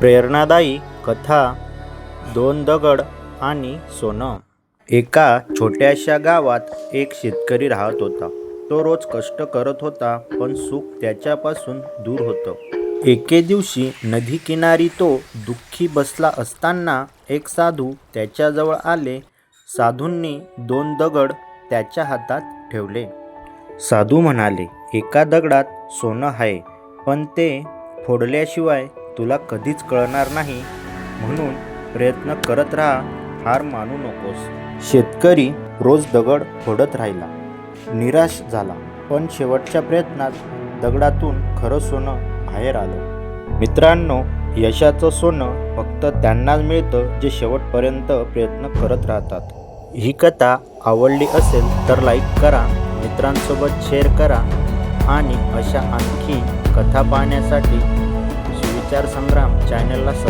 प्रेरणादायी कथा दोन दगड आणि सोनं. एका छोट्याशा गावात एक शेतकरी राहत होता. तो रोज कष्ट करत होता पण सुख त्याच्यापासून दूर होतं. एके दिवशी नदीकिनारी तो दुःखी बसला असताना एक साधू त्याच्याजवळ आले. साधूंनी दोन दगड त्याच्या हातात ठेवले. साधू म्हणाले एका दगडात सोनं आहे पण ते फोडल्याशिवाय तुला कधीच कळणार नाही. म्हणून प्रयत्न करत राहा हार मानू नकोस. शेतकरी रोज दगड फोडत राहिला. निराश झाला. पण शेवटच्या प्रयत्नात दगडातून खरं सोनं बाहेर आलं. मित्रांनो यशाचं सोनं फक्त त्यांनाच मिळतं जे शेवटपर्यंत प्रयत्न करत राहतात. ही कथा आवडली असेल तर लाईक करा मित्रांसोबत शेअर करा आणि अशा आणखी कथा पाहण्यासाठी विचार संग्राम चॅनलला सबस्क्राईब